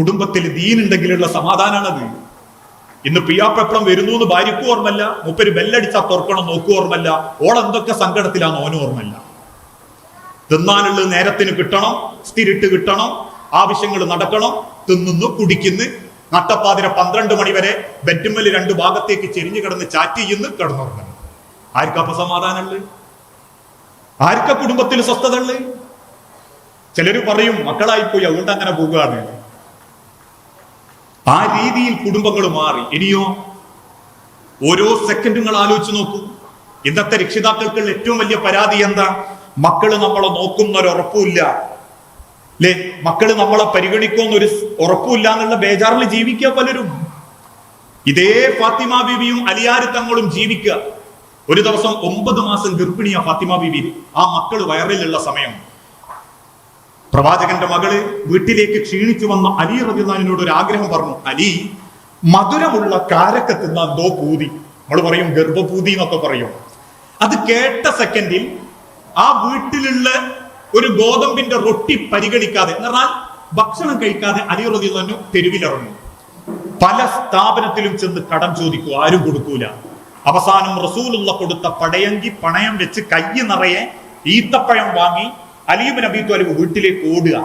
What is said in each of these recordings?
കുടുംബത്തിൽ ദീനുണ്ടെങ്കിലുള്ള സമാധാനമാണത് ഇന്ന് പിയാപ്പെപ്പളം വരുന്നു എന്ന് ഭാര്യക്കും ഓർമ്മല്ല മുപ്പര് ബെല്ലടിച്ചാ തുറക്കണം നോക്കു ഓർമ്മല്ല ഓളെന്തൊക്കെ സങ്കടത്തിലാന്ന് ഓനും ഓർമ്മല്ല തിന്നാനുള്ളത് നേരത്തിന് കിട്ടണം സ്ഥിരിട്ട് കിട്ടണം ആവശ്യങ്ങൾ നടക്കണം തിന്നുന്നു കുടിക്കുന്നു നട്ടപ്പാതിര പന്ത്രണ്ട് മണി വരെ ബെഡ്മേൽ രണ്ട് ഭാഗത്തേക്ക് ചെരിഞ്ഞു കിടന്ന് ചാറ്റ് ചെയ്യുന്നു കിടന്നുറങ്ങുന്നു. ആർക്കപ്പ സമാധാനമുള്ളത് ആർക്ക കുടുംബത്തിൽ സ്വസ്ഥത ചിലർ പറയും മക്കളായിപ്പോയി അതുകൊണ്ട് അങ്ങനെ പോകുകയാണ്. ആ രീതിയിൽ കുടുംബങ്ങൾ മാറി. ഇനിയോ ഓരോ സെക്കൻഡുകൾ ആലോചിച്ച് നോക്കൂ. ഇന്നത്തെ രക്ഷിതാക്കൾക്കുള്ള ഏറ്റവും വലിയ പരാതി എന്താ? മക്കൾ നമ്മളെ നോക്കുന്ന ഒരു ഉറപ്പുമില്ല. അല്ലേ മക്കൾ നമ്മളെ പരിഗണിക്കുന്ന ഒരു ഉറപ്പുമില്ല എന്നുള്ള ബേജാറിൽ ജീവിക്കുക പലരും. ഇതേ ഫാത്തിമ ബീവിയും അലിയാരി തങ്ങളും ജീവിക്കുക. ഒരു ദിവസം ഒമ്പത് മാസം ഗർഭിണിയ ഫാത്തിമ ബീവി. ആ മക്കൾ വയറിലുള്ള സമയം. പ്രവാചകന്റെ മകൾ വീട്ടിലേക്ക് ക്ഷീണിച്ചു വന്ന അലി റബിദാനിനോട് ഒരു ആഗ്രഹം പറഞ്ഞു. അലി മധുരമുള്ള കാരക്ക തിന്നാൻ എന്തോ പൂതി. നമ്മൾ പറയും ഗർഭപൂതി എന്നൊക്കെ പറയും. അത് കേട്ട സെക്കൻഡിൽ ആ വീട്ടിലുള്ള ഒരു ഗോതമ്പിന്റെ റൊട്ടി പരിഗണിക്കാതെ എന്ന് പറഞ്ഞാൽ ഭക്ഷണം കഴിക്കാതെ അലി റബിദാനു തെരുവിലിറങ്ങും. പല സ്ഥാപനത്തിലും ചെന്ന് കടം ചോദിക്കൂ ആരും കൊടുക്കൂല. അവസാനം റസൂലുള്ള കൊടുത്ത പടയങ്കി പണയം വെച്ച് കയ്യ് നിറയെ ഈത്തപ്പഴം വാങ്ങി അലീബ് നബി ത്വാലിബ് വീട്ടിലേക്ക് ഓടുക.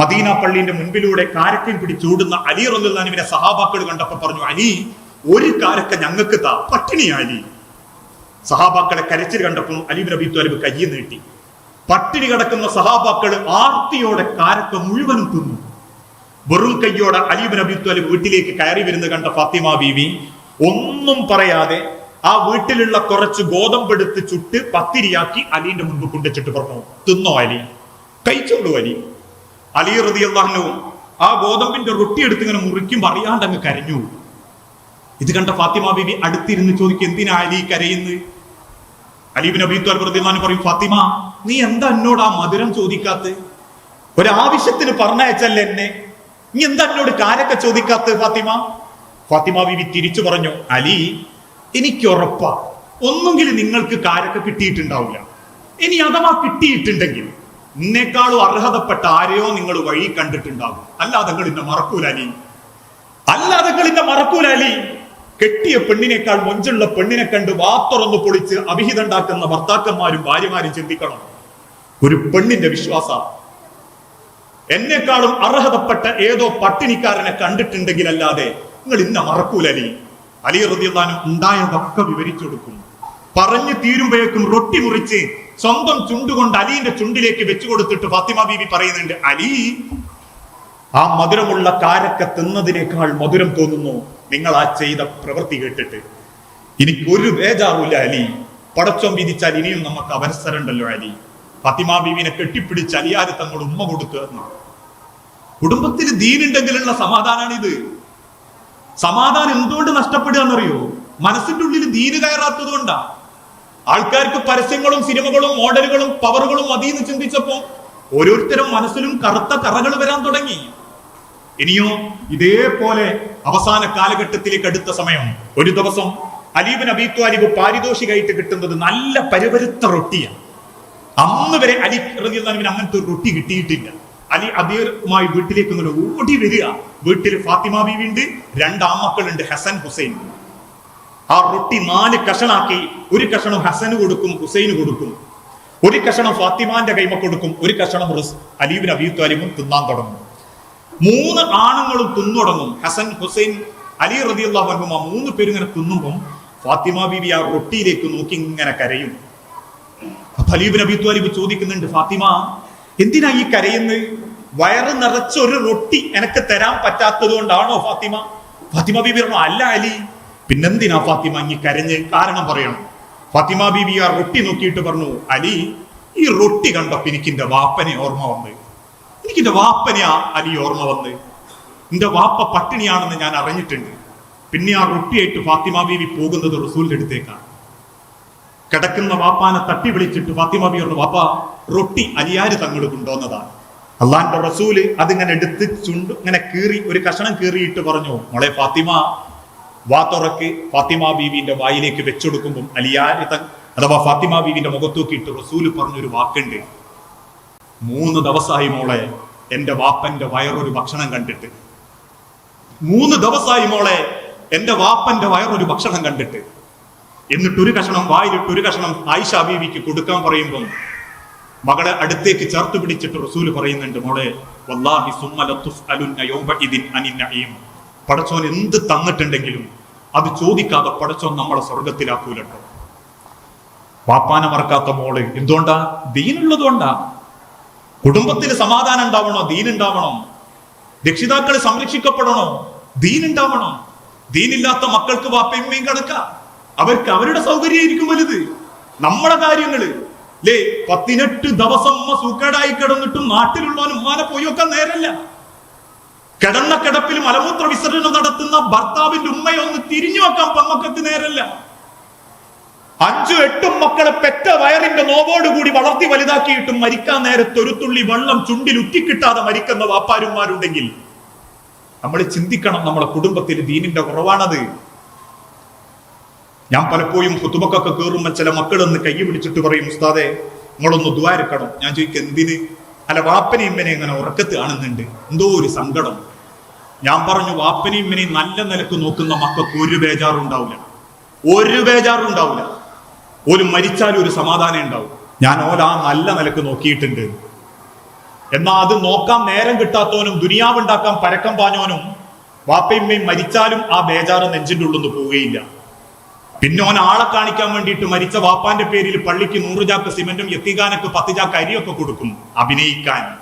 മദീന പള്ളിന്റെ മുൻപിലൂടെ കാരക്കൻ പിടിച്ചോടുന്ന അലി റല്ലാനുവിനെ സഹാബാക്കൾ കണ്ടപ്പോ പറഞ്ഞു അലി ഒരു കാരക്ക ഞങ്ങൾക്ക് താ പട്ടിണി അലി. സഹാബാക്കളെ കരച്ചിൽ കണ്ടപ്പോൾ അലി നബി ത്വാലിബ് കയ്യെ നീട്ടി. പട്ടിണി കിടക്കുന്ന സഹാബാക്കൾ ആർത്തിയോടെ കാരക്ക മുഴുവനും തിന്നു. വെറും കയ്യോടെ അലീബ് നബി ത്വാലിബ് വീട്ടിലേക്ക് കയറി വരുന്നത് കണ്ട ഫാത്തിമ ബീവി ഒന്നും പറയാതെ ആ വീട്ടിലുള്ള കുറച്ച് ഗോതമ്പെടുത്ത് ചുട്ട് പത്തിരിയാക്കി അലീന്റെ മുൻപ് കൊണ്ടുവച്ചിട്ട് പറഞ്ഞു തിന്നോ അലി? കഴിച്ചോളൂ അലി. അലി റതി അള്ളാഹനു ആ ഗോതമ്പിന്റെ റൊട്ടി എടുത്ത് ഇങ്ങനെ മുറിക്കും അറിയാണ്ട് അങ്ങ് കരഞ്ഞു. ഇത് കണ്ട ഫാത്തിമ ബിബി അടുത്തിരുന്ന് ചോദിക്കും എന്തിനാ അലി കരയുന്നത്? അലീബിൻ അബി ത്വാലിബ് റളിയല്ലാഹു പറയും ഫാത്തിമ നീ എന്താ എന്നോട് ആ മധുരം ചോദിക്കാത്ത ഒരാവശ്യത്തിന് പറഞ്ഞയച്ചല്ലേ എന്നെ? നീ എന്താ എന്നോട് കാരൊക്കെ ചോദിക്കാത്ത ഫാത്തിമ? ഫാത്തിമ ബിബി തിരിച്ചു പറഞ്ഞു അലി എനിക്ക് ഉറപ്പാ. ഒന്നുകിൽ നിങ്ങൾക്ക് കാരൊക്കെ കിട്ടിയിട്ടുണ്ടാവില്ല. ഇനി അഥവാ കിട്ടിയിട്ടുണ്ടെങ്കിൽ എന്നെക്കാളും അർഹതപ്പെട്ട ആരെയോ നിങ്ങൾ വഴി കണ്ടിട്ടുണ്ടാകും. അല്ലാതെ നിങ്ങൾ ഇന്നെ മറക്കൂല അലി. അല്ലാതെ നിങ്ങൾ ഇന്നെ കെട്ടിയ പെണ്ണിനേക്കാൾ മൊഞ്ചുള്ള പെണ്ണിനെ കണ്ട് വാത്തുറന്ന് പൊളിച്ച് അഭിഹിതണ്ടാക്കുന്ന ഭർത്താക്കന്മാരും ഭാര്യമാരും ചിന്തിക്കണം. ഒരു പെണ്ണിന്റെ വിശ്വാസ. എന്നെക്കാളും അർഹതപ്പെട്ട ഏതോ പട്ടിണിക്കാരനെ കണ്ടിട്ടുണ്ടെങ്കിൽ അല്ലാതെ നിങ്ങൾ ഇന്ന മറക്കൂല അലി റതിയുള്ളാനും ഉണ്ടായതൊക്കെ വിവരിച്ചു കൊടുക്കും. പറഞ്ഞു തീരുമ്പോഴേക്കും റൊട്ടി മുറിച്ച് സ്വന്തം ചുണ്ടുകൊണ്ട് അലിന്റെ ചുണ്ടിലേക്ക് വെച്ചു കൊടുത്തിട്ട് ഫാത്തിമ ബീവി പറയുന്നുണ്ട് അലി ആ മധുരമുള്ള കാരക്ക തിന്നതിനേക്കാൾ മധുരം തോന്നുന്നു. നിങ്ങൾ ആ ചെയ്ത പ്രവൃത്തി കേട്ടിട്ട്. എനിക്കൊരു ബേജാറില്ല അലി. പടച്ചോം വിധിച്ചാൽ ഇനിയും നമുക്ക് അവസരമുണ്ടല്ലോ അലി. ഫാത്തിമ ബീവിനെ കെട്ടിപ്പിടിച്ച് അലിയാരി തങ്ങൾ ഉമ്മ കൊടുത്തു എന്ന് കുടുംബത്തിൽ ദീനുണ്ടെങ്കിലുള്ള സമാധാനാണിത്. സമാധാനം എന്തുകൊണ്ട് നഷ്ടപ്പെടുക എന്നറിയോ? മനസ്സിന്റെ ഉള്ളിൽ ദീന് കയറാത്തത് കൊണ്ടാ. ആൾക്കാർക്ക് പരസ്യങ്ങളും സിനിമകളും മോഡലുകളും പവറുകളും മതിയെന്ന് ചിന്തിച്ചപ്പോ ഓരോരുത്തരും മനസ്സിലും കറുത്ത കറകൾ വരാൻ തുടങ്ങി. ഇനിയോ ഇതേപോലെ അവസാന കാലഘട്ടത്തിലേക്ക് അടുത്ത സമയം. ഒരു ദിവസം അലീബിൻ അബി ത്വാലിബ് പാരിതോഷികമായിട്ട് കിട്ടുന്നത് നല്ല പരുപരുത്ത റൊട്ടിയാണ്. അന്ന് വരെ അലി റളിയല്ലാഹുവിന് അങ്ങനത്തെ ഒരു റൊട്ടി കിട്ടിയിട്ടില്ല. അലി അബീറുമായി വീട്ടിലേക്ക് ഇങ്ങനെ ഓടി വരിക. വീട്ടിൽ ഫാത്തിമ ബീവി ഉണ്ട് രണ്ട് ആമക്കളുണ്ട് ഹസൻ ഹുസൈൻ. ആ റൊട്ടി നാല് കഷണാക്കി ഒരു കഷണം ഹസന് കൊടുക്കും ഹുസൈന് കൊടുക്കും. ഒരു കഷണം ഫാത്തിമാന്റെ കൈമ കൊടുക്കും ഒരു കഷണം അലീബിൻ അബീ തിന്നാൻ തുടങ്ങും. മൂന്ന് ആണുങ്ങളും തിന്നുടങ്ങും. ഹസൻ ഹുസൈൻ അലി റതിയുള്ള ആ മൂന്ന് പേരും ഇങ്ങനെ തിന്നുമ്പം ഫാത്തിമ ബീവി ആ റൊട്ടിയിലേക്ക് നോക്കി ഇങ്ങനെ കരയും. അലീബിൻ നബി ചോദിക്കുന്നുണ്ട് ഫാത്തിമ എന്തിനാ ഈ കരയുന്നത് വയറ് നിറച്ച ഒരു റൊട്ടി എനക്ക് തരാൻ പറ്റാത്തത് കൊണ്ടാണോ ഫാത്തിമ? ഫാത്തിമ ബീബി പറഞ്ഞു അല്ല അലി. പിന്നെന്തിനാ ഫാത്തിമ ഇങ്ങി കരഞ്ഞ്? കാരണം പറയണം. ഫാത്തിമ ബീബി ആ റൊട്ടി നോക്കിയിട്ട് പറഞ്ഞു അലി ഈ റൊട്ടി കണ്ടപ്പോ എനിക്ക് എന്റെ വാപ്പനെ ഓർമ്മ വന്ന്. എനിക്ക് എന്റെ വാപ്പനെയാ അലി ഓർമ്മ വന്ന്. എന്റെ വാപ്പ പട്ടിണിയാണെന്ന് ഞാൻ അറിഞ്ഞിട്ടുണ്ട്. പിന്നെ ആ റൊട്ടിയായിട്ട് ഫാത്തിമ ബീവി പോകുന്നത് റസൂലിന്റെ അടുത്തേക്കാണ്. കിടക്കുന്ന വാപ്പാനെ തട്ടി വിളിച്ചിട്ട് ഫാത്തിമ ബി പറഞ്ഞു വാപ്പ റൊട്ടി അലിയാര് തങ്ങൾ കൊണ്ടുവന്നതാണ്. അള്ളാന്റെ റസൂൽ അതിങ്ങനെ എടുത്ത് ചുണ്ട് ഇങ്ങനെ കീറി ഒരു കഷണം കീറിയിട്ട് പറഞ്ഞു മോളെ ഫാത്തിമ വാ തുറക്ക് ഫാത്തിമ ബീവിന്റെ വായിലേക്ക് വെച്ചെടുക്കുമ്പോൾ അലിയാരിത അഥവാ ഫാത്തിമ ബീവിന്റെ മുഖത്തൂക്കിയിട്ട് റസൂൽ പറഞ്ഞൊരു വാക്കുണ്ട്. മൂന്ന് ദിവസമായി മോളെ എന്റെ വാപ്പന്റെ വയറൊരു ഭക്ഷണം കണ്ടിട്ട്. മൂന്ന് ദിവസമായി മോളെ എന്റെ വാപ്പന്റെ വയറൊരു ഭക്ഷണം കണ്ടിട്ട്. എന്നിട്ടൊരു കഷണം വായിലിട്ട് ഒരു കഷണം ആയിഷ ബീവിക്ക് കൊടുക്കാൻ പറയുമ്പോൾ മകളെ അടുത്തേക്ക് ചേർത്ത് പിടിച്ചിട്ട് റസൂൽ പറയുന്നുണ്ട് മോളെ വല്ലാഹി പടച്ചോൻ എന്ത് തന്നിട്ടുണ്ടെങ്കിലും അത് ചോദിക്കാതെ പടച്ചോൻ നമ്മളെ സ്വർഗത്തിലാക്കൂലട്ടോ പാപ്പാനെ മറക്കാത്ത മോൾ എന്തുകൊണ്ടാ? ദീനുള്ളത് കൊണ്ടാ കുടുംബത്തിൽ സമാധാനം ഉണ്ടാവണോ? ദീൻ ഉണ്ടാവണം രക്ഷിതാക്കൾ സംരക്ഷിക്കപ്പെടണോ? ദീൻ ഉണ്ടാവണം ദീനില്ലാത്ത മക്കൾക്ക് വാപ്പയമ്മയും കണക്ക. അവർക്ക് അവരുടെ സൗകര്യമായിരിക്കും വലുത്. നമ്മുടെ കാര്യങ്ങൾ ലേ പത്തിനെട്ട് ദിവസം സൂക്കേടായി കിടന്നിട്ടും നാട്ടിലുള്ളവൻ ഉമ്മാനെ പോയി ഒക്കെ നേരല്ല. കിടന്ന കിടപ്പിൽ മലമൂത്ര വിസർജനം നടത്തുന്ന ഭർത്താവിന്റെ ഉമ്മയെ ഒന്ന് തിരിഞ്ഞു വെക്കാൻ പെമ്മക്കത്ത് നേരല്ല. അഞ്ചു എട്ടും മക്കളെ പെറ്റ വയറിന്റെ നോവോടുകൂടി വളർത്തി വലുതാക്കിയിട്ടും മരിക്കാൻ നേരത്ത് ഒരു തുള്ളി വെള്ളം ചുണ്ടിൽ ഉറ്റിക്കിട്ടാതെ മരിക്കുന്ന വാപ്പാരുമാരുണ്ടെങ്കിൽ നമ്മൾ ചിന്തിക്കണം നമ്മുടെ കുടുംബത്തിൽ ദീനിന്റെ കുറവാണത്. ഞാൻ പലപ്പോഴും കുത്തുബക്കൊക്കെ കയറുമ്പോൾ ചില മക്കളൊന്ന് കൈ പിടിച്ചിട്ട് പറയും ഉസ്താദെ നിങ്ങളൊന്ന് ദ്വാരക്കണം ഞാൻ ചോദിക്കും എന്തിന്? അല്ല വാപ്പനെയും ഇമ്മനെ ഇങ്ങനെ ഉറക്കത്ത് കാണുന്നുണ്ട്. എന്തോ ഒരു സങ്കടം. ഞാൻ പറഞ്ഞു വാപ്പനെയും ഇമ്മനെയും നല്ല നിലയ്ക്ക് നോക്കുന്ന മക്കൾക്ക് ഒരു ബേജാറും ഉണ്ടാവില്ല. ഒരു ബേജാറും ഉണ്ടാവില്ല. ഒരു മരിച്ചാലും ഒരു സമാധാനം ഉണ്ടാവും. ഞാൻ ഓല നല്ല നിലയ്ക്ക് നോക്കിയിട്ടുണ്ട്. എന്നാൽ അത് നോക്കാൻ നേരം കിട്ടാത്തവനും ദുനിയാവുണ്ടാക്കാൻ പരക്കം പാഞ്ഞവനും വാപ്പയമ്മയും മരിച്ചാലും ആ ബേജാറ് നെഞ്ചിന്റെ ഉള്ളിൽ നിന്ന് പോവുകയില്ല. പിന്നെ ഓൻ ആളെ കാണിക്കാൻ വേണ്ടിയിട്ട് മരിച്ച വാപ്പാന്റെ പേരിൽ പള്ളിക്ക് നൂറ് ചാക്ക് സിമെന്റും എത്തിക്കാനൊക്കെ പത്ത് ചാക്ക് അരിയൊക്കെ കൊടുക്കും. അഭിനയിക്കാൻ.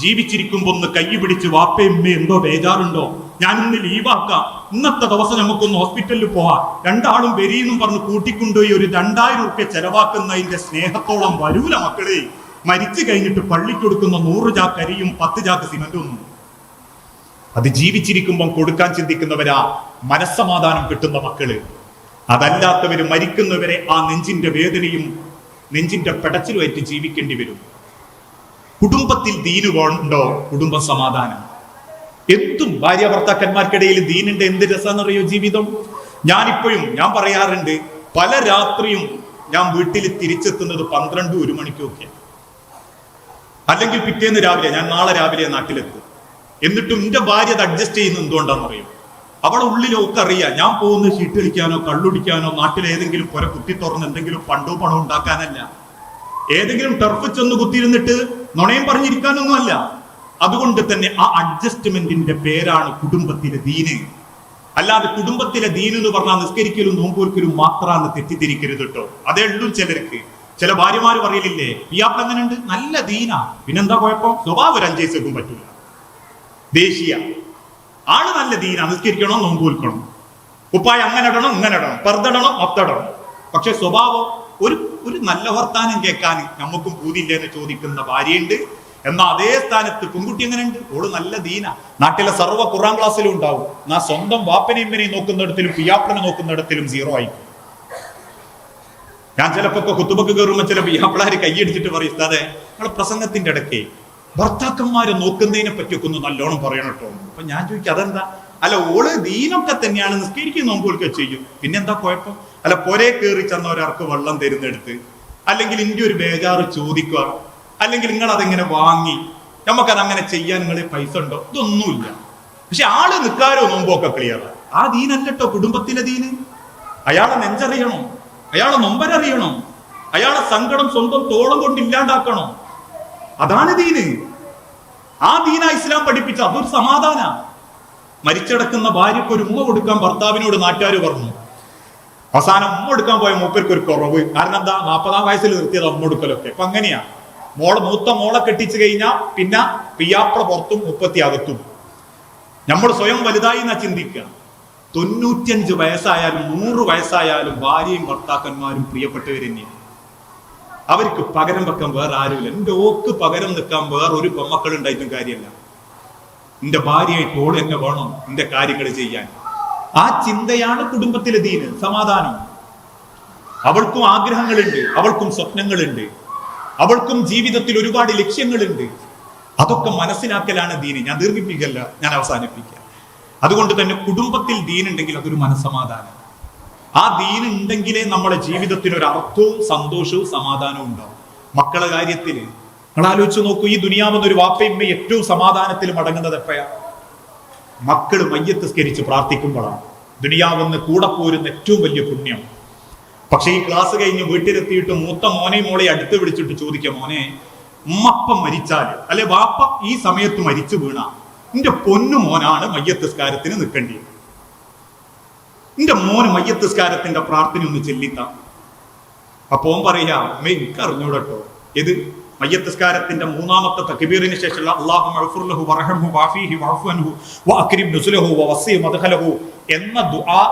ജീവിച്ചിരിക്കുമ്പോ ഒന്ന് കൈ പിടിച്ച് വാപ്പയമ്മ എന്തോ ബേജാറുണ്ടോ? ഞാൻ ഇന്ന് ലീവാക്കാം ഇന്നത്തെ ദിവസം നമുക്കൊന്ന് ഹോസ്പിറ്റലിൽ പോവാം. രണ്ടാളും വരിയെന്നും പറഞ്ഞ് കൂട്ടിക്കൊണ്ടുപോയി ഒരു രണ്ടായിരം റുപ്യ ചെലവാക്കുന്നതിന്റെ സ്നേഹത്തോളം വരൂല മക്കളെ. മരിച്ചു കഴിഞ്ഞിട്ട് പള്ളിക്ക് കൊടുക്കുന്ന നൂറ് ചാക്ക് അരിയും പത്ത് ചാക്ക് സിമെന്റും. ഒന്നും അത് ജീവിച്ചിരിക്കുമ്പം കൊടുക്കാൻ ചിന്തിക്കുന്നവരാ മനസ്സമാധാനം കിട്ടുന്ന മക്കൾ. അതല്ലാത്തവര് മരിക്കുന്നവരെ ആ നെഞ്ചിന്റെ വേദനയും നെഞ്ചിന്റെ പെടച്ചിലുമായിട്ട് ജീവിക്കേണ്ടി വരും. കുടുംബത്തിൽ ദീന് ഉണ്ടോ കുടുംബ സമാധാനം? എന്തും ഭാര്യ ഭർത്താക്കന്മാർക്കിടയിൽ ദീനിന്റെ എന്ത് രസമെന്നറിയോ ജീവിതം? ഞാനിപ്പോഴും ഞാൻ പറയാറുണ്ട് പല രാത്രിയും ഞാൻ വീട്ടിൽ തിരിച്ചെത്തുന്നത് പന്ത്രണ്ട് ഒരു മണിക്കൊക്കെ. അല്ലെങ്കിൽ പിറ്റേന്ന് രാവിലെ ഞാൻ നാളെ രാവിലെ നാട്ടിലെത്തും. എന്നിട്ടും എന്റെ ഭാര്യ അത് അഡ്ജസ്റ്റ് ചെയ്യുന്ന എന്തുകൊണ്ടാണെന്നറിയോ? അവളെ ഉള്ളിലൊക്കെ അറിയാം. ഞാൻ പോകുന്ന ചീട്ടടിക്കാനോ കള്ളുടിക്കാനോ നാട്ടിൽ ഏതെങ്കിലും പുര കുത്തി തുറന്ന് എന്തെങ്കിലും പണ്ടോ പണോ ഉണ്ടാക്കാനല്ല. ഏതെങ്കിലും ടർഫ് ചെന്ന് കുത്തിയിരുന്നിട്ട് നുണയും പറഞ്ഞിരിക്കാനൊന്നും അല്ല. അതുകൊണ്ട് തന്നെ ആ അഡ്ജസ്റ്റ്മെന്റിന്റെ പേരാണ് കുടുംബത്തിലെ ദീന്. അല്ലാതെ കുടുംബത്തിലെ ദീൻ എന്ന് പറഞ്ഞാൽ നിസ്കരിക്കലും നോമ്പൊരിക്കലും മാത്രമാണ് തെറ്റിദ്ധരിക്കരുത് കേട്ടോ അതേ ഉള്ളൂ ചിലർക്ക്. ചില ഭാര്യമാര് പറയലില്ലേ പിയാപ്പിൾ എങ്ങനെയുണ്ട്? നല്ല ദീനാ. പിന്നെന്താ കുഴപ്പം? സ്വഭാവം ഒരു അഞ്ചേസക്കും പറ്റില്ല ദേശീയ. ആൾ നല്ല ദീൻ അനുസ്കരിക്കണോ നോമ്പ് വിൽക്കണം? കുപ്പായ അങ്ങനെ ഇടണം ഇങ്ങനെ ഇടണം പെറുതിടണം മൊത്തടണം പക്ഷെ സ്വഭാവം ഒരു ഒരു നല്ല വർത്താനം കേൾക്കാൻ നമുക്കും പൂതിയില്ല എന്ന് ചോദിക്കുന്ന ഭാര്യയുണ്ട്. എന്നാൽ അതേ സ്ഥാനത്ത് പെൺകുട്ടി എങ്ങനെയുണ്ട്? ഓൾ നല്ല ദീന. നാട്ടിലെ സർവ ഖുറാൻ ക്ലാസ്സിലും ഉണ്ടാവും. എന്നാ സ്വന്തം വാപ്പനെയും നോക്കുന്നിടത്തിലും പിയാപ്പിളനെ നോക്കുന്നിടത്തിലും സീറോ ആയി. ഞാൻ ചിലപ്പോ കുത്തുബക്ക് കയറുമ്പോൾ ചില പിയാപ്പിളാര് കൈയടിച്ചിട്ട് പറയും അതെ നിങ്ങളെ പ്രസംഗത്തിന്റെ ഇടയ്ക്ക് ഭർത്താക്കന്മാരെ നോക്കുന്നതിനെ പറ്റിയൊക്കെ ഒന്ന് നല്ലോണം പറയണം കേട്ടോ. അപ്പൊ ഞാൻ ചോദിക്കും അതെന്താ? അല്ല ഓൾ ദീനൊക്കെ തന്നെയാണ് നിസ്കരിക്കും നോമ്പുകൾക്ക് ചെയ്യും. പിന്നെന്താ കുഴപ്പം? അല്ല പൊരെ കയറി ചെന്ന ഒരാൾക്ക് വെള്ളം തരുന്നെടുത്ത് അല്ലെങ്കിൽ ഇന്റെ ഒരു ബേജാറ് ചോദിക്കുക അല്ലെങ്കിൽ നിങ്ങൾ അതെങ്ങനെ വാങ്ങി നമുക്കത് അങ്ങനെ ചെയ്യാൻ നിങ്ങളെ പൈസ ഉണ്ടോ? ഇതൊന്നുമില്ല. പക്ഷെ ആൾ നിൽക്കാരോ നോമ്പൊക്കെ ക്ലിയർ ആ ദീനല്ലോ കുടുംബത്തിലെ ദീന്. അയാളെ നെഞ്ചറിയണം അയാളെ നൊമ്പരറിയണം അയാളെ സങ്കടം സ്വന്തം തോളം കൊണ്ട് ഇല്ലാണ്ടാക്കണം. അതാണ് ദീന് ആ ദീന ഇസ്ലാം പഠിപ്പിച്ച അതൊരു സമാധാന മരിച്ചടക്കുന്ന ഭാര്യക്ക് ഒരു ഉമ്മ കൊടുക്കാൻ ഭർത്താവിനോട് നാട്ടുകാർ പറഞ്ഞു. അവസാനം ഉമ്മ കൊടുക്കാൻ പോയ മൂപ്പർക്ക് ഒരു കുറവ്. കാരണം എന്താ? നാൽപ്പതാം വയസ്സിൽ നിർത്തിയത് ഉമ്മ കൊടുക്കലൊക്കെ. അപ്പൊ അങ്ങനെയാ. മോളെ മൂത്ത മോളെ കെട്ടിച്ചു കഴിഞ്ഞാ പിന്നെ പിയാപ്ര പുറത്തും മുപ്പത്തി അകത്തും. നമ്മൾ സ്വയം വലുതായി എന്നാ ചിന്തിക്കുക. തൊണ്ണൂറ്റിയഞ്ച് വയസ്സായാലും നൂറ് വയസ്സായാലും ഭാര്യയും ഭർത്താക്കന്മാരും പ്രിയപ്പെട്ടവർ തന്നെയാണ് അവർക്ക് പകരം വെക്കാൻ വേറെ ആരുമില്ല. എന്റെ ഓക്ക് പകരം നിൽക്കാൻ വേറെ ഒരു പെമ്മക്കൾ ഉണ്ടായിട്ടും കാര്യമല്ല. എന്റെ ഭാര്യയായിട്ട് ഓൾ എന്നെ വേണം എന്റെ കാര്യങ്ങൾ ചെയ്യാൻ. ആ ചിന്തയാണ് കുടുംബത്തിലെ ദീന് സമാധാനം. അവൾക്കും ആഗ്രഹങ്ങളുണ്ട് അവൾക്കും സ്വപ്നങ്ങളുണ്ട് അവൾക്കും ജീവിതത്തിൽ ഒരുപാട് ലക്ഷ്യങ്ങളുണ്ട്. അതൊക്കെ മനസ്സിലാക്കലാണ് ദീന്. ഞാൻ ദീർഘിപ്പിക്കല്ല ഞാൻ അവസാനിപ്പിക്കുക. അതുകൊണ്ട് തന്നെ കുടുംബത്തിൽ ദീനുണ്ടെങ്കിൽ അതൊരു മനസ്സമാധാനം. ആ ദീൻ ഉണ്ടെങ്കിലേ നമ്മുടെ ജീവിതത്തിന് ഒരു അർത്ഥവും സന്തോഷവും സമാധാനവും ഉണ്ടാവും. മക്കളെ കാര്യത്തിൽ നിങ്ങൾ ആലോചിച്ച് നോക്കൂ ഈ ദുനിയാവെന്ന് ഒരു വാപ്പയമ്മ ഏറ്റവും സമാധാനത്തിൽ മടങ്ങുന്നത് എപ്പോയാ മക്കൾ മയ്യത്ത് സ്കരിച്ച് പ്രാർത്ഥിക്കുമ്പോഴാണ്. ദുനിയാവെന്ന് കൂടെ പോരുന്ന ഏറ്റവും വലിയ പുണ്യം. പക്ഷേ ഈ ക്ലാസ് കഴിഞ്ഞ് വീട്ടിലെത്തിയിട്ട് മൂത്ത മോനെ മോളെ അടുത്ത് വിളിച്ചിട്ട് ചോദിക്കാം മോനെ ഉമ്മപ്പ മരിച്ചാൽ അല്ലെ വാപ്പ ഈ സമയത്ത് മരിച്ചു വീണ? എന്റെ പൊന്നു മോനാണ് മയ്യത്തസ്കാരത്തിന് നിൽക്കേണ്ടത് നിന്റെ മോന് മയ്യത്തസ്കാരത്തിന്റെ പ്രാർത്ഥന ഒന്ന് ചെല്ലിത്ത. അപ്പൊ ഓൻ പറയാ അമ്മേ എനിക്ക് അറിഞ്ഞൂടട്ടോ. ഇത് മയ്യത്തസ്കാരത്തിന്റെ മൂന്നാമത്തെ തക്ബീറിന് ശേഷമുള്ള വവസ്സി മദ്ഖലഹു എന്ന ദുആ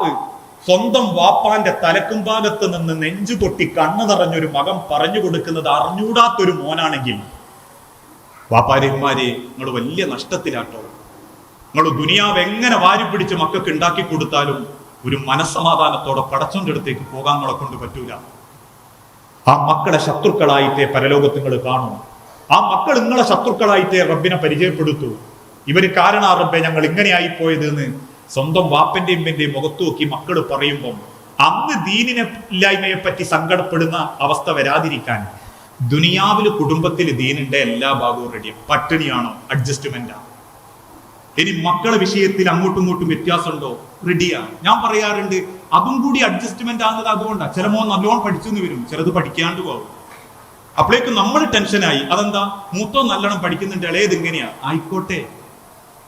സ്വന്തം വാപ്പാന്റെ തലക്കും ഭാഗത്ത് നിന്ന് നെഞ്ചു പൊട്ടി കണ്ണു നിറഞ്ഞൊരു മകൻ പറഞ്ഞു കൊടുക്കുന്നത് അറിഞ്ഞൂടാത്തൊരു മോനാണെങ്കിൽ. വാപ്പാരന്മാരെ നിങ്ങൾ വലിയ നഷ്ടത്തിലാട്ടോ. നിങ്ങൾ ദുനിയാവ് എങ്ങനെ വാരി പിടിച്ച് മക്കൾക്ക് ഉണ്ടാക്കി കൊടുത്താലും ഒരു മനസ്സമാധാനത്തോടെ പടച്ചോന്റെ അടുത്തേക്ക് പോകാൻ നമ്മളെ കൊണ്ട് പറ്റൂല. ആ മക്കളെ ശത്രുക്കളായിട്ടേ പരലോകത്ത് നിങ്ങൾ കാണും. ആ മക്കൾ നിങ്ങളെ ശത്രുക്കളായിട്ടേ റബ്ബിനെ പരിചയപ്പെടുത്തൂ. ഇവർ കാരണ റബ്ബെ ഞങ്ങൾ ഇങ്ങനെയായി പോയത് എന്ന് സ്വന്തം വാപ്പന്റെയും ഇമ്മന്റെയും മുഖത്തു നോക്കി മക്കൾ പറയുമ്പം അന്ന് ദീനിനെ ഇല്ലായ്മയെ പറ്റി സങ്കടപ്പെടുന്ന അവസ്ഥ വരാതിരിക്കാൻ ദുനിയാവിൽ കുടുംബത്തിൽ ദീനിന്റെ എല്ലാ ഭാഗവും റെഡിയാണ് പട്ടിണിയാണോ? അഡ്ജസ്റ്റ്മെന്റാ ഇനി മക്കളെ വിഷയത്തിൽ അങ്ങോട്ടും ഇങ്ങോട്ടും വ്യത്യാസമുണ്ടോ? റെഡിയാണ് ഞാൻ പറയാറുണ്ട് അതും കൂടി അഡ്ജസ്റ്റ്മെന്റ് ആകുന്നത് അതുകൊണ്ടാണ് ചില മോൻ നല്ലോണം പഠിച്ചു എന്ന് വരും ചിലത് പഠിക്കാണ്ട് പോകും. അപ്പോഴേക്കും നമ്മൾ ടെൻഷനായി അതെന്താ? മൂത്തോ നല്ലോണം പഠിക്കുന്നുണ്ട് ഇളയത് ഇങ്ങനെയാ. ആയിക്കോട്ടെ.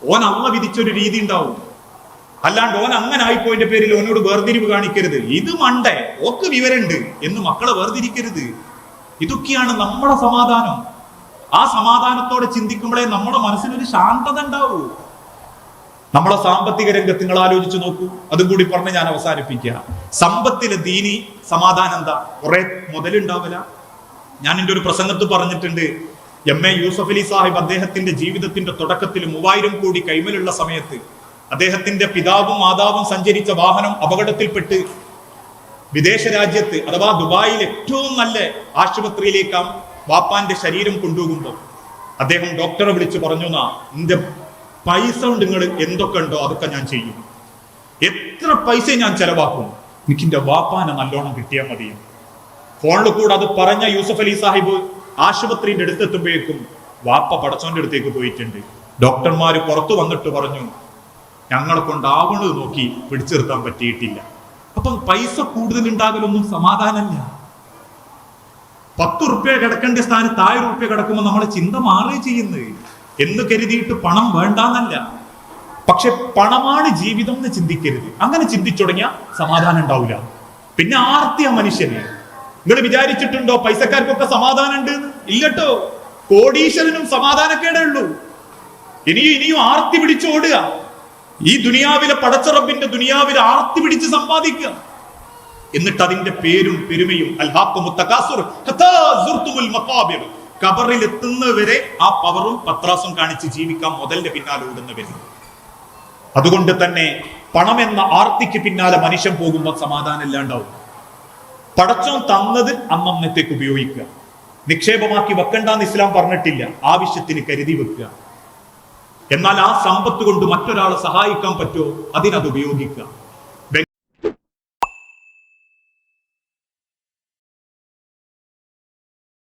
ഓൻ അമ്മ വിധിച്ചൊരു രീതി ഉണ്ടാവും. അല്ലാണ്ട് ഓൻ അങ്ങനെ ആയിപ്പോയിന്റെ പേരിൽ ഓനോട് വേർതിരിവ് കാണിക്കരുത്. ഇത് മണ്ടേ. ഓക്ക് വിവരണ്ട് എന്ന് മക്കളെ വേർതിരിക്കരുത്. ഇതൊക്കെയാണ് നമ്മുടെ സമാധാനം. ആ സമാധാനത്തോടെ ചിന്തിക്കുമ്പോഴേ നമ്മുടെ മനസ്സിനൊരു ശാന്തത ഉണ്ടാവൂ. നമ്മളെ സാമ്പത്തിക രംഗത്ത് നിങ്ങൾ ആലോചിച്ച് നോക്കൂ. അതും കൂടി പറഞ്ഞ് ഞാൻ അവസാനിപ്പിക്കുക. സമ്പത്തിലെ ദീനി സമാധാനം എന്താ? കുറെ മുതലുണ്ടാവില്ല ഞാൻ എന്റെ ഒരു പ്രസംഗത്ത് പറഞ്ഞിട്ടുണ്ട് എം എ യൂസഫ് അലി സാഹിബ് അദ്ദേഹത്തിന്റെ ജീവിതത്തിന്റെ തുടക്കത്തിൽ മൂവായിരം കോടി കൈമലുള്ള സമയത്ത് അദ്ദേഹത്തിന്റെ പിതാവും മാതാവും സഞ്ചരിച്ച വാഹനം അപകടത്തിൽപ്പെട്ട് വിദേശ രാജ്യത്ത് അഥവാ ദുബായിൽ ഏറ്റവും നല്ല ആശുപത്രിയിലേക്കാം വാപ്പാന്റെ ശരീരം കൊണ്ടുപോകുമ്പോൾ. അദ്ദേഹം ഡോക്ടറെ വിളിച്ച് പറഞ്ഞു എന്നാ നിന്റെ പൈസ കൊണ്ട് നിങ്ങൾ എന്തൊക്കെ ഉണ്ടോ അതൊക്കെ ഞാൻ ചെയ്യും. എത്ര പൈസ ഞാൻ ചെലവാക്കും. എനിക്ക് എന്റെ വാപ്പാനെ നല്ലോണം കിട്ടിയാൽ മതി. ഫോണിൽ കൂടെ അത് പറഞ്ഞ യൂസഫ് അലി സാഹിബ് ആശുപത്രിന്റെ അടുത്തെത്തുമ്പോഴേക്കും വാപ്പ പടച്ചോന്റെ അടുത്തേക്ക് പോയിട്ടുണ്ട്. ഡോക്ടർമാര് പുറത്തു വന്നിട്ട് പറഞ്ഞു ഞങ്ങളെ കൊണ്ടാവണത് നോക്കി പിടിച്ചു നിർത്താൻ പറ്റിയിട്ടില്ല. അപ്പം പൈസ കൂടുതൽ ഉണ്ടാകലൊന്നും സമാധാനമല്ല പത്ത് റുപ്യ കിടക്കേണ്ട സ്ഥാനത്ത് ആയിരം റുപ്യ കിടക്കുമ്പോൾ നമ്മളെ ചിന്ത മാറുകയും ചെയ്യുന്നത്. എന്ന് കരുതിയിട്ട് പണം വേണ്ടാന്നല്ല. പക്ഷെ പണമാണ് ജീവിതം എന്ന് ചിന്തിക്കരുത്. അങ്ങനെ ചിന്തിച്ചു തുടങ്ങിയാൽ സമാധാനം ഉണ്ടാവില്ല പിന്നെ ആർത്തിയ മനുഷ്യനെ? നിങ്ങൾ വിചാരിച്ചിട്ടുണ്ടോ പൈസക്കാർക്കൊക്കെ സമാധാനം ഉണ്ട് ഇല്ലട്ടോ. കോടീശ്വരനും സമാധാനക്കേടേ ഉള്ളൂ. ഇനിയും ഇനിയും ആർത്തി പിടിച്ചോടുക ഈ ദുനിയാവിലെ പടച്ചറബിന്റെ ദുനിയാവിൽ ആർത്തി പിടിച്ച് സമ്പാദിക്കുക. എന്നിട്ട് അതിന്റെ പേരും പെരുമയും അൽഹാപ്പ് തകാസുർ ഹത്താ മഖാബിർ. കബറിൽ എത്തുന്നവരെ ആ പവറും പത്രാസും കാണിച്ച് ജീവിക്കാൻ മുതലിന്റെ പിന്നാലെ ഓടുന്നവര് അതുകൊണ്ട് തന്നെ പണം എന്ന ആർത്തിക്ക് പിന്നാലെ മനുഷ്യൻ പോകുമ്പോൾ സമാധാനം ഇല്ലാണ്ടാവും. പടച്ചോൻ തന്നത് അന്നന്നത്തേക്ക് ഉപയോഗിക്കുക. നിക്ഷേപമാക്കി വെക്കണ്ടെന്ന് ഇസ്ലാം പറഞ്ഞിട്ടില്ല. ആവശ്യത്തിന് കരുതി വെക്കുക. എന്നാൽ ആ സമ്പത്ത് കൊണ്ട് മറ്റൊരാളെ സഹായിക്കാൻ പറ്റുമോ? അതിനത് ഉപയോഗിക്കുക.